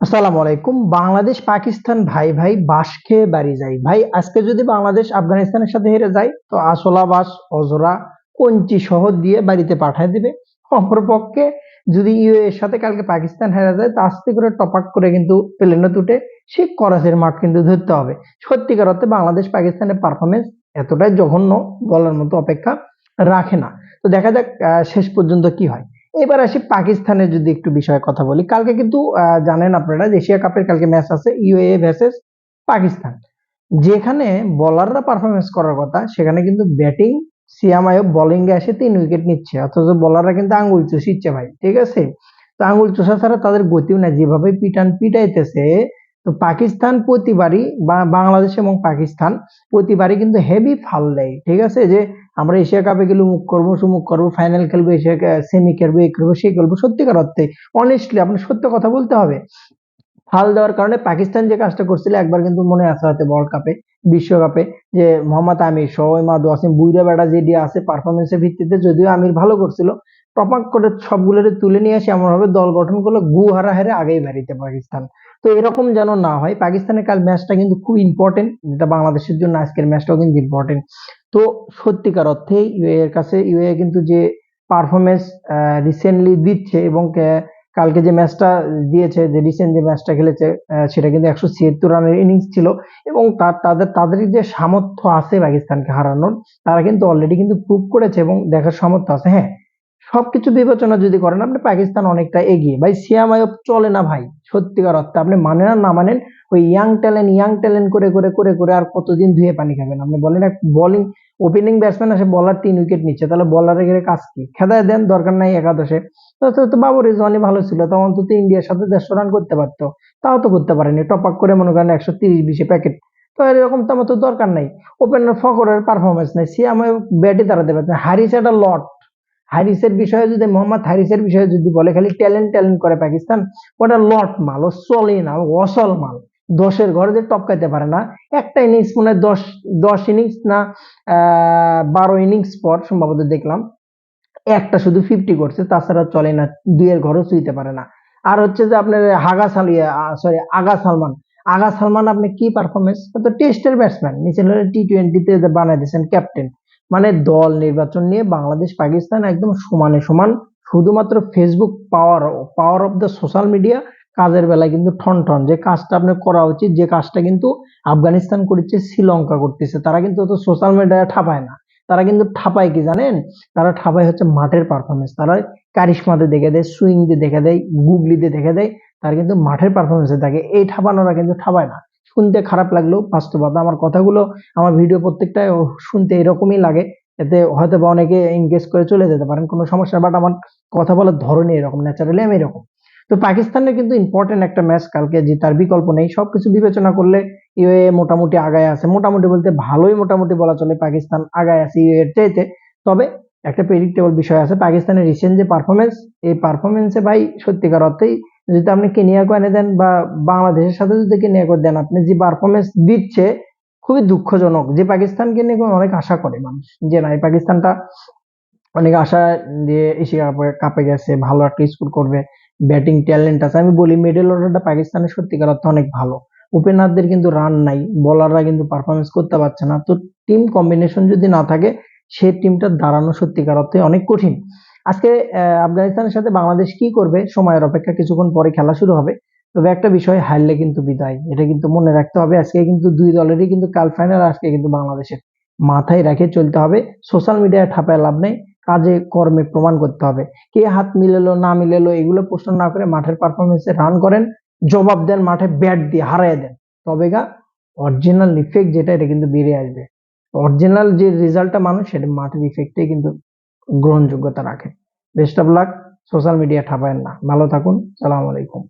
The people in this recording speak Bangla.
আসসালামু আলাইকুম। বাংলাদেশ পাকিস্তান, ভাই ভাই, বাস খেয়ে বাড়ি যাই। ভাই, আজকে যদি বাংলাদেশ, আফগানিস্তানের সাথে হেরে যায় তো আসলা বাস অজরা কঞ্চি সহ দিয়ে বাড়িতে পাঠায় দিবে। অপরপক্ষে যদি ইউ এর সাথে কালকে পাকিস্তান হেরে যায়, তো আস্তে করে টপাক করে কিন্তু প্লেনে তুটে সে করাচির মাঠ কিন্তু ধরতে হবে। সত্যিকার অর্থে বাংলাদেশ পাকিস্তানের পারফরমেন্স এতটাই জঘন্য, বলার মতো অপেক্ষা রাখে না। তো দেখা যাক শেষ পর্যন্ত কি হয়। এবার আসি পাকিস্তানের যদি একটু বিষয়ে কথা বলি। কালকে কিন্তু জানেন আপনারা এশিয়া কাপের কালকে ম্যাচ আছে ইউএ ভার্সেস পাকিস্তান। যেখানে বলাররা পারফরমেন্স করার কথা, সেখানে কিন্তু ব্যাটিং সিয়ামায় আয়ব বোলিং এ এসে তিন উইকেট নিচ্ছে। অথচ বলাররা কিন্তু আঙ্গুল চুষিচ্ছে ভাই, ঠিক আছে? তো আঙ্গুল চুষা ছাড়া তাদের গতিও না যেভাবে পিটান পিটাইতেছে তো পাকিস্তান প্রতিবারই বাংলাদেশ এবং পাকিস্তান প্রতিবারই কিন্তু হেভি ফাল দেয়, ঠিক আছে? যে আমরা এশিয়া কাপে গেলে মুখ করব, সুমুখ করব ফাইনাল খেলব, এশিয়া সেমি খেলব এই খেলব সেই খেলব সত্যিকার অর্থে অনেস্টলি আপনি সত্য কথা বলতে হবে। ফাল দেওয়ার কারণে পাকিস্তান যে কাজটা করছিল, একবার কিন্তু মনে আছে হয়তো ওয়ার্ল্ড কাপে বিশ্বকাপে যে মোহাম্মদ আমির, সহ ইমাদ ওয়াসিম বুইরা বেড়া যেটি আছে পারফরমেন্সের ভিত্তিতে যদিও আমির ভালো করছিল টপাক করে সবগুলোরে তুলে নিয়ে আসে এমন ভাবে দল গঠন করল গু হারা হেরে আগেই বাড়িতে পাকিস্তান। তো এরকম যেন না হয়, পাকিস্তানের কাল ম্যাচটা কিন্তু খুব ইম্পর্টেন্ট যেটা বাংলাদেশের জন্য আজকের ম্যাচটাও কিন্তু ইম্পর্টেন্ট তো সত্যিকার অর্থে ইউএ এর কাছে, ইউএ কিন্তু যে পারফরমেন্স রিসেন্টলি দিচ্ছে এবং কালকে যে ম্যাচটা দিয়েছে, যে রিসেন্ট যে ম্যাচটা খেলেছে সেটা কিন্তু একশো ছিয়াত্তর রানের ইনিংস ছিল এবং তার, তাদের তাদের যে সামর্থ্য আছে পাকিস্তানকে হারানোর, তারা কিন্তু অলরেডি কিন্তু প্রুভ করেছে এবং দেখার সামর্থ্য আছে। হ্যাঁ সবকিছু বিবেচনা যদি করেন, আপনি পাকিস্তান অনেকটা এগিয়ে। ভাই সিয়াম আয়ব চলে না ভাই, সত্যিকার অর্থে। আপনি মানেন আর না মানেন, ওই ইয়াং ট্যালেন্ট ইয়াং ট্যালেন্ট করে করে করে করে আর কতদিন ধুয়ে পানি খাবেন? আপনি বলেন, এক বলিং ওপেনিং ব্যাটসম্যান আসে বলার তিন উইকেট নিচ্ছে, তাহলে বলারের গেলে কাজ কি? খেদায় দেন, দরকার নাই একাদশে। তো তো তো রিজওয়ানি ভালো ছিল, তখন অন্তত ইন্ডিয়ার সাথে দেড়শো রান করতে পারতো। তাও তো করতে পারেনি টপ আপ করে মনে করেন একশো তিরিশ, বিশে প্যাকেট তো এরকম তো আমার তো দরকার নাই। ওপেনার ফকরের পারফরমেন্স নেই সে আমার ব্যাটে দাঁড়াতে পারছে না। হারিস একটা লট হারিসের বিষয়ে যদি, মোহাম্মদ হারিসের বিষয়ে যদি বলে, খালি ট্যালেন্ট ট্যালেন্ট করে পাকিস্তান, ওটা লট মাল, ও চলে না অসল মাল। দশের ঘরে যে টপকাইতে পারে না, একটা ইনিংস মনে হয় দশ দশ ইনিংস না বারো ইনিংস পর সম্ভবত দেখলাম, একটা শুধু ফিফটি করছে, তাছাড়া চলে না, দুইয়ের ঘরও চুইতে পারে না। আর হচ্ছে যে আপনার হাগা সালিয়া সরি আগা সালমান। আগা সালমান আপনি কি পারফরমেন্স তো টেস্টের ব্যাটসম্যান নিচে টি টোয়েন্টিতে বানাই দিয়েছেন ক্যাপ্টেন মানে দল নির্বাচন নিয়ে বাংলাদেশ, পাকিস্তান একদম সমানে সমান। শুধুমাত্র Facebook power power of the social media কাজের বেলায় কিন্তু ঠন ঠন যে কাজটা আপনার করা উচিত, যে কাজটা কিন্তু আফগানিস্তান করছে, শ্রীলঙ্কা করতেছে, তারা কিন্তু অত সোশ্যাল মিডিয়া ঠাপায় না। তারা কিন্তু ঠাপায় কি জানেন? তারা ঠাপায় হচ্ছে মাঠের পারফরমেন্স তারা কারিশমাতে দেখে দেয় সুইং দিয়ে দেখে দেয় গুগলি দিয়ে দেখে দেয়, তারা কিন্তু মাঠের পারফরমেন্সে থাকে। এই ঠাপানোরা কিন্তু ঠাপায় না। শুনতে খারাপ লাগলেও বাস্তবতা আমার কথাগুলো, আমার ভিডিও প্রত্যেকটা শুনতে এরকমই লাগে, এতে হয়তো বা অনেকে এঙ্গেজ করে চলে যেতে পারেন, কোনো সমস্যা বাট আমার কথা বলার ধরনই এরকম ন্যাচারালি আমি এরকম। তো পাকিস্তানের কিন্তু ইম্পর্টেন্ট একটা ম্যাচ কালকে জেতার বিকল্প নেই সব কিছু বিবেচনা করলে ইউএ মোটামুটি আগায় আছে। মোটামুটি বলতে ভালোই মোটামুটি বলা চলে, পাকিস্তান আগায় আছে ইউএ এর চাইতে। তবে একটা প্রেডিক্টেবল বিষয় আছে, পাকিস্তানের রিসেন্ট যে পারফরমেন্স এই পারফরমেন্সে ভাই সত্যিকার অর্থেই যদি আপনি কেনিয়াকে এনে দেন বা বাংলাদেশের সাথে যদি কেনিয়াকে দেন, আপনি যে পারফরমেন্স দিচ্ছে খুবই দুঃখজনক। যে পাকিস্তানকে নিয়ে অনেক আশা করে মানুষ। যে না, এই পাকিস্তানটা অনেক আশা দিয়ে এশিয়া কাপে কাপে গেছে, ভালো একটা স্কোর করবে ব্যাটিং ট্যালেন্ট আছে। আমি বলি মিডল অর্ডারটা পাকিস্তানের সত্যিকার অর্থে অনেক ভালো। ওপেনারদের কিন্তু রান নাই বোলাররা কিন্তু পারফরমেন্স করতে পারছে না। তো টিম কম্বিনেশন যদি না থাকে সেই টিমটা দাঁড়ানো সত্যিকার অর্থে অনেক কঠিন। আজকে আফগানিস্তানের সাথে বাংলাদেশ কি করবে সময়ের অপেক্ষা কিছুক্ষণ পরে খেলা শুরু হবে। তবে একটা বিষয়, হারলে কিন্তু বিদায়। এটা কিন্তু মনে রাখতে হবে। আজকে কিন্তু দুই দলেরই কিন্তু কাল ফাইনাল আজকে কিন্তু বাংলাদেশের মাথায় রেখে চলতে হবে। সোশ্যাল মিডিয়ায় ঠাপায় লাভ নেই। কাজে, কর্মে প্রমাণ করতে হবে। কে হাত মিলেলো, না মিলেলো, এগুলো প্রশ্ন না করে মাঠের পারফরমেন্সে রান করেন। জবাব দেন মাঠে ব্যাট দিয়ে হারাই দেন। তবে গা অরিজিনাল ইফেক্ট যেটা, এটা কিন্তু বেরিয়ে আসবে। অরিজিনাল যে রেজাল্টটা মানুষ সেটা মাঠের ইফেক্টে কিন্তু গ্রহণযোগ্যতা রাখে। Best of luck social media ঠাপায়েন না। ভালো থাকুন সালাম আলাইকুম।